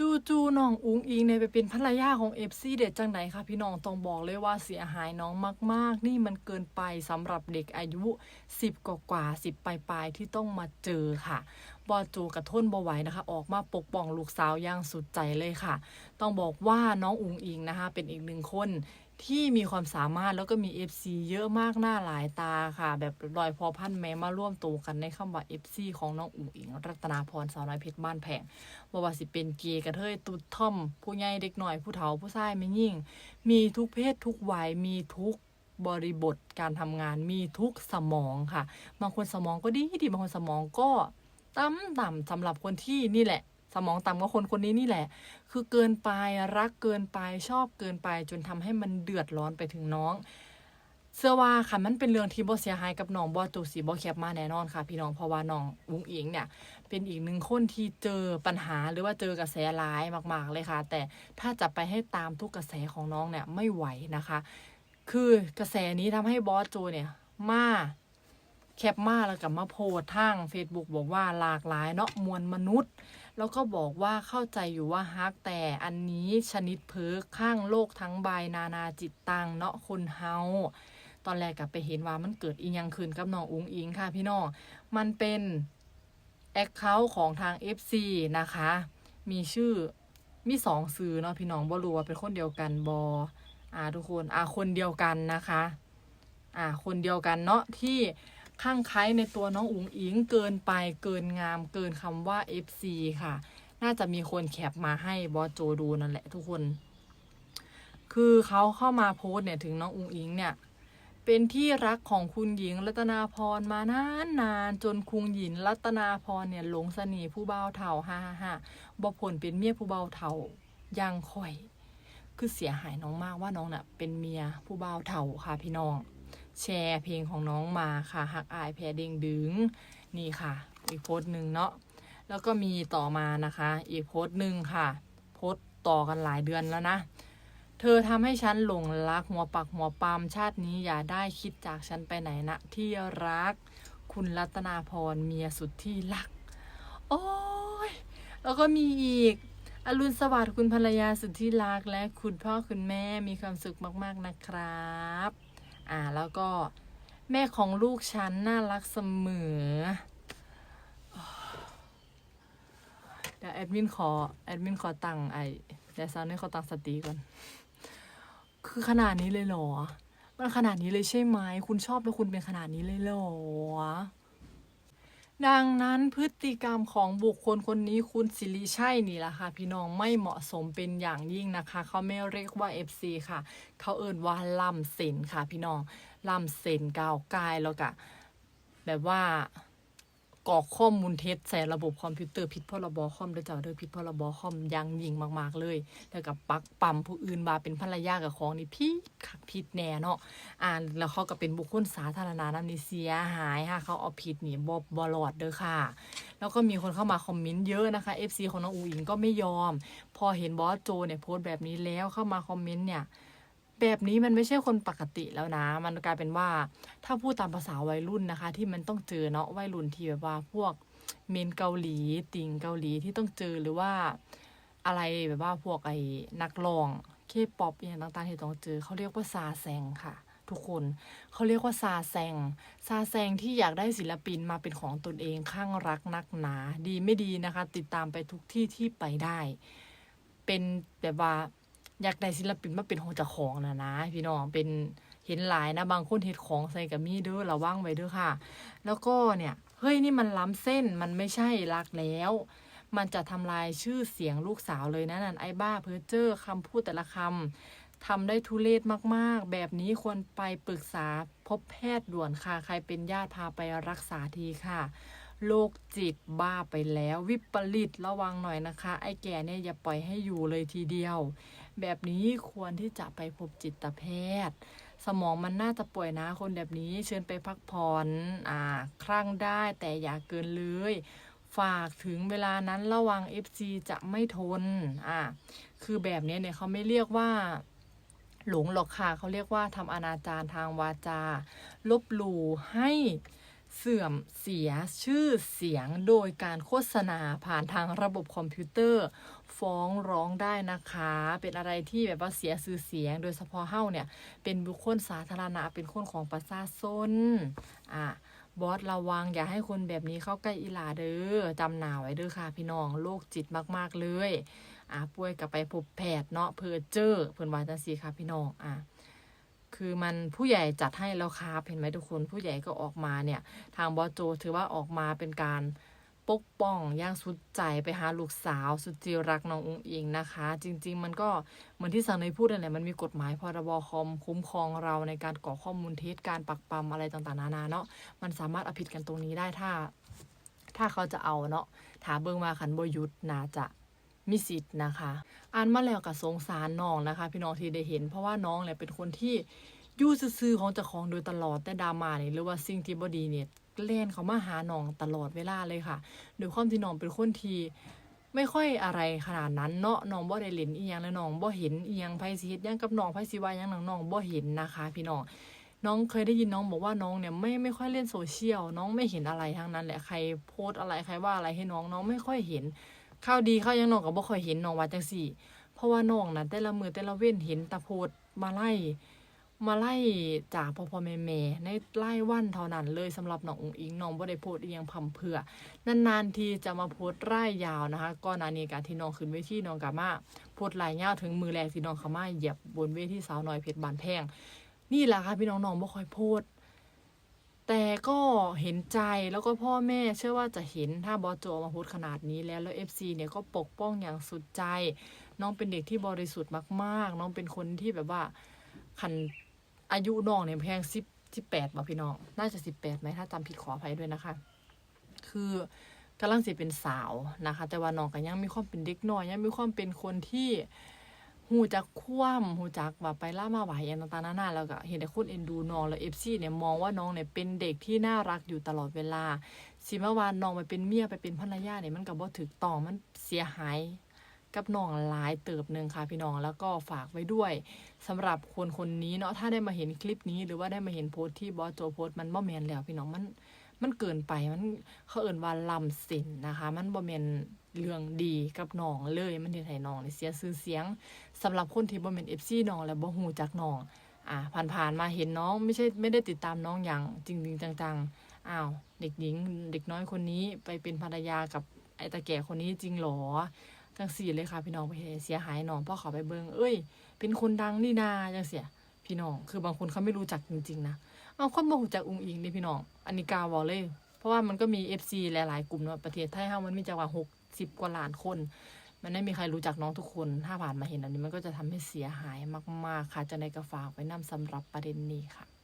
จูจูน้องอุ้งอิงเนี่ยไปเป็นภรรยาของเอฟซีเด็ดจังไหนคะพี่น้องต้องบอกเลยว่าเสียหายน้องมาก ๆ นี่มันเกินไปสำหรับเด็กอายุ 10 กว่ากว่าสิบปลายๆที่ต้องมาเจอค่ะบอจูกระทนบวไหวนะคะ ออกมาปกป้องลูกสาวอย่างสุดใจเลยค่ะ ต้องบอกว่าน้องอุงอิงนะคะ เป็นอีกหนึ่งคน ที่มีความสามารถแล้วก็มี FC เยอะมากหน้าหลายตาค่ะ แบบรอยพอพันแม้มาร่วมตัวกันในคำว่า FC ของน้องอุงอิง รัตนาพรสาวน้อยเพชรบ้านแพงบ่ว่าสิเป็นเกย์กระเทยตุดท่อม ผู้ใหญ่เด็กหน่อยผู้เฒ่าผู้ชายไม่ยิ่ง มีทุกเพศทุกวัยมีทุกบริบทการทำงานมีทุกสมองค่ะ บางคนสมองก็ดีดีบางคนสมองก็ต่ำต่ำสำหรับคนที่นี่แหละ มองต่ำก็คนคนนี้นี่แหละ คือเกินไปรักเกินไปชอบเกินไป จนทำให้มันเดือดร้อนไปถึงน้องเสื้อว่าค่ะมันเป็นเรื่องที่บ่เสียหายกับน้องบ่ตูสีบ่แคบมาแน่นอนค่ะ พี่น้องเพราะว่าน้องวุ้งอิงเนี่ย เป็นอีกหนึ่งคนที่เจอปัญหาหรือว่าเจอกระแสร้ายมาก ๆ เลยค่ะ แต่ถ้าจะไปให้ตามทุกกระแสของน้องเนี่ยไม่ไหวนะคะ คือกระแสนี้ทำให้บอสโจเนี่ยมาแคปมาแล้วกับมาโพสต์ทาง Facebook บอกว่าหลากหลายเนาะมวลมนุษย์ แล้วก็บอกว่าเข้าใจอยู่ว่าฮักแต่อันนี้ชนิดเพิกข้างโลกทั้งใบนานาจิตตังเนาะคนเฮาตอนแรกกับไปเห็นว่ามันเกิดอีหยังขึ้นกับน้องอุงอิงค่ะพี่น้องมันเป็นแอคเคาท์ของทาง FC นะคะ มีชื่อมีสองสื่อเนาะพี่น้องบ่รู้ว่าเป็นคนเดียวกันบออ่าทุกคนอ่าคนเดียวกันนะคะ อ่าคนเดียวกันเนาะที่ ข้างไคล้ในตัวน้องอุ๋งอิงเกินไปเกินงาม เกินคำว่า FC ค่ะ น่าจะมีคนแคปมาให้บอสโจดูนั่นแหละทุกคน คือเขาเข้ามาโพสเนี่ยถึงน้องอุ๋งอิงเนี่ย เป็นที่รักของคุณหญิงรัตนาพรมานานนานๆจนคุณหญิงรัตนาพรเนี่ยหลงเสน่ห์ผู้เบาวเถ่าฮ่าฮ่าฮ่าบผลเป็นเมียผู้เบาวเถ่ายังค่อย คือเสียหายน้องมากว่าน้องน่ะเป็นเมียผู้เบาวเถ่าค่ะพี่น้อง แชร์เพลงของน้องมาค่ะหักอายแพรเด้งดึงนี่ค่ะ อีกโพสต์หนึ่งเนาะแล้วก็มีต่อมานะคะ อีกโพสต์หนึ่งค่ะ โพสต์ต่อกันหลายเดือนแล้วนะ เธอทำให้ฉันหลงรักหัวปักหัวปามชาตินี้อย่าได้คิดจากฉันไปไหนนะที่รัก คุณรัตนาพรเมียสุดที่รัก โอ้ยแล้วก็มีอีกอรุณสวัสดิ์คุณภรรยาสุดที่รักและคุณพ่อคุณแม่มีความสุขมาก ๆ นะครับ อ่า แล้วก็แม่ของลูกฉันน่ารักเสมอ เดี๋ยวแอดมินขอแอดมินขอตังค์ไอเดี๋ยวซาวนี่ขอตังค์สติก่อน คือขนาดนี้เลยเหรอ มันขนาดนี้เลยใช่ไหม คุณชอบแล้วคุณเป็นขนาดนี้เลยเหรอ ดังนั้นพฤติกรรมของบุคคลคนนี้คุณสิริชัยนี่แหละค่ะ พี่น้องไม่เหมาะสมเป็นอย่างยิ่งนะคะ เขาไม่เรียกว่า FC ค่ะ เขาเอ่นว่าล่ำเซนค่ะ พี่น้องล่ำเซนก้าวกายแล้วก็แบบว่า กรอกข้อมูลเท็จใส่ระบบคอมพิวเตอร์ผิดพรบคอมด้วยจ้าเด้อผิดพรบคอมยังยิงมาก ๆ เลย แล้วกับปักปั๊มผู้อื่นมาเป็นภรรยากับของนี่พี่คักผิดแน่เนาะอ่าแล้วเขาก็เป็นบุคคลสาธารณะนำนี่เสียหายค่ะเขาเอาผิดนี่บบบลอดเด้อค่ะ แล้วก็มีคนเข้ามาคอมเมนต์เยอะนะคะ FC ของน้องอูอิงก็ไม่ยอม พอเห็นบอสโจเนี่ยโพสต์แบบนี้แล้วเข้ามาคอมเมนต์เนี่ย แบบนี้มันไม่ใช่คนปกติแล้วนะ มันกลายเป็นว่าถ้าพูดตามภาษาวัยรุ่นนะคะ ที่มันต้องเจอเนาะวัยรุ่นที่แบบว่าพวกเมนเกาหลี ติ่งเกาหลีที่ต้องเจอหรือว่าอะไรแบบว่าพวกไอ้นักร้องเคป๊อปอย่างต่างๆที่ต้องเจอเขาเรียกว่าซาแซงค่ะ ทุกคนเขาเรียกว่าซาแซงซาแซงที่อยากได้ศิลปินมาเป็นของตนเองข้างรักนักหนา ดีไม่ดีนะคะ ติดตามไปทุกที่ที่ไปได้ เป็นแบบว่า อยากได้ศิลปินมาเป็นของเจ้าของนะนะ พี่น้องเป็นเห็นหลายนะ บางคนเฮ็ดของใส่กับมีเด้อระวังไว้เด้อค่ะ แล้วก็เนี่ยเฮ้ยนี่มันล้ำเส้นมันไม่ใช่รักแล้ว มันจะทำลายชื่อเสียงลูกสาวเลยนะนั่นไอ้บ้าเพอเจ้อคำพูดแต่ละคำทำได้ทุเลศมากๆ แบบนี้ควรไปปรึกษาพบแพทย์ด่วนค่ะ ใครเป็นญาติพาไปรักษาทีค่ะโรคจิตบ้าไปแล้ว วิปริตระวังหน่อยนะคะ ไอ้แก่เนี่ยอย่าปล่อยให้อยู่เลยทีเดียว แบบนี้ควรที่จะไปพบจิตแพทย์ สมองมันน่าจะป่วยนะคนแบบนี้เชิญไปพักผ่อนอ่าครั่งได้แต่อย่าเกินเลย ฝากถึงเวลานั้นระวัง FC จะไม่ทนอ่าคือแบบนี้เนี่ยเขาไม่เรียกว่าหลงหรอกค่ะเขาเรียกว่าทำอนาจารทางวาจา ลบหลู่ให้ เสื่อมเสียชื่อเสียงโดยการโฆษณาผ่านทางระบบคอมพิวเตอร์ ฟ้องร้องได้นะคะ เป็นอะไรที่แบบว่าเสียชื่อเสียง โดยเฉพาะเฮ้าเนี่ย เป็นบุคคลสาธารณะเป็นคนของประชาชนอะบอสระวังอย่าให้คนแบบนี้เข้าใกล้อีหลาเด้อจำหนาไว้เด้อค่ะพี่น้องโรคจิตมาก ๆ เลยอะป่วยกับไปพบแพทย์เนาะเพื่อเจอเพิ่นวาจังซี่ค่ะพี่น้องอะ คือมันผู้ใหญ่จัดให้แล้วครับเห็นไหมทุกคนผู้ใหญ่ก็ออกมาเนี่ย ทางบอโจถือว่าออกมาเป็นการปกป้องอย่างสุดใจไปหาลูกสาวสุดจีรักน้ององอิงนะคะ จริง ๆ มันก็เหมือนที่สังเนยพูดนั่นแหละมันมีกฎหมายพรบคอมคุ้มครองเราในการก่อข้อมูลเท็จการปักปั๊มอะไรต่างๆนานาเนาะมันสามารถเอาผิดกันตรงนี้ได้ถ้า ถ้าเขาจะเอาเนาะถาเบิงมาขันบยุดน่าจะ มีสิทธิ์นะคะ อ่านมาแล้วก็สงสารน้องนะคะ พี่น้องที่ได้เห็น เพราะว่าน้องเนี่ยเป็นคนที่ยู่ซื่อของเจ้าของโดยตลอดแต่ดราม่านี่ยหรือว่าสิ่งที่บดีเนี่ยเล่นเขามาหาน้องตลอดเวลาเลยค่ะโดยความที่น้องเป็นคนที่ไม่ค่อยอะไรขนาดนั้นเนาะน้องบ่ได้เล่นอียงแล้วน้องบ่เห็นอียงไผสิเฮ็ดยังกับน้องไผสิวายังน้องน้องบ่เห็นนะคะ พี่น้องน้องเคยได้ยินน้องบอกว่าน้องเนี่ยไม่ไม่ค่อยเล่นโซเชียลน้องไม่เห็นอะไรทั้งนั้นแหละใครโพสอะไรใครว่าอะไรให้น้องน้องไม่ค่อยเห็น ข้าวดีข้าวยังน้องก็บ่ค่อยเห็นน้องว่าจังซี่ เพราะว่าน้องนะแต่ละมือแต่ละเว้นเห็นตะโพดมาไล่มาไล่จากพ่อพ่อแม่แม่ในไล่วันเท่านั้นเลยสำหรับน้ององอิงน้องบ่ได้โพดอียงพัมเพื่อนานๆทีจะมาโพดไร่ยาวนะคะก่อนหน้านี้กะที่น้องขึ้นเวทีน้องกะมาโพดไล่ยาวถึงมือแรกที่น้องเข้ามาเหยียบบนเวทีสาวน้อยเพชรบานแพงนี่แหละค่ะพี่น้องน้องบ่ค่อยโพด แต่ก็เห็นใจแล้วก็พ่อแม่เชื่อว่าจะเห็นถ้าบอโจออกมาพูดขนาดนี้แล้วแล้ว FC เนี่ยก็ปกป้องอย่างสุดใจ น้องเป็นเด็กที่บริสุทธิ์มากๆ น้องเป็นคนที่แบบว่าคันอายุน้องเนี่ยเพียงสิบสิบแปดบ่พี่น้อง น่าจะสิบแปดไหมถ้าจำผิดขออภัยด้วยนะคะ คือกำลังสิเป็นสาวนะคะ แต่ว่าน้องก็ยังมีความเป็นเด็กน้อยยังมีความเป็นคนที่ หูจักคว่ำหูจักแบบไปล่ามาไหวอย่างต่างๆนานาแล้วก็เห็นแต่คนเอ็นดูน้องแล้วเอฟซีเนี่ยมองว่าน้องเนี่ยเป็นเด็กที่น่ารักอยู่ตลอดเวลาสิเมื่อวานน้องไปเป็นเมียไปเป็นภรรยาเนี่ยมันก็บ่ถึกต้องมันเสียหายกับน้องหลายเติบหนึ่งค่ะพี่น้องแล้วก็ฝากไว้ด้วยสำหรับคนคนนี้เนาะถ้าได้มาเห็นคลิปนี้หรือว่าได้มาเห็นโพสต์ที่บอสโจโพสต์มันบ่แมนแล้วพี่น้องมันมันเกินไปมันเขาเอิ่นว่าลำสินนะคะ มันบ่แมนเรื่องดีกับน้องเลย มันเฮ็ดให้น้องเสียชื่อเสียงสำหรับคนที่บ่แม่น FC น้องและบ่ฮู้จักน้อง อ่า ผ่านๆมาเห็นน้องไม่ใช่ไม่ได้ติดตามน้องอย่างจริงๆจังๆอ้าว เด็กหญิง เด็กน้อยคนนี้ไปเป็นภรรยากับไอ้ตาแก่คนนี้จริงหรอจังสี่เลยค่ะ พี่น้องไปเสียหายน้องพราะเขาไปเบิงเอ้ย เป็นคนดังนี่นาจังเสียพี่น้อง คือบางคนเขาไม่รู้จักจริงๆนะเอาคนบ่รู้จักอุงอิงนี่พี่น้อง อันนี้กาวบอกเลย เพราะว่ามันก็มี FC หลายๆกลุ่มเนาะประเทศไทยเฮามันมีจังหวัดหก สิบกว่าล้านคน มันไม่มีใครรู้จักน้องทุกคน ถ้าผ่านมาเห็นอันนี้มันก็จะทำให้เสียหายมาก ๆ ค่ะจะในกระฝากไว้นำสำหรับประเด็นนี้ค่ะ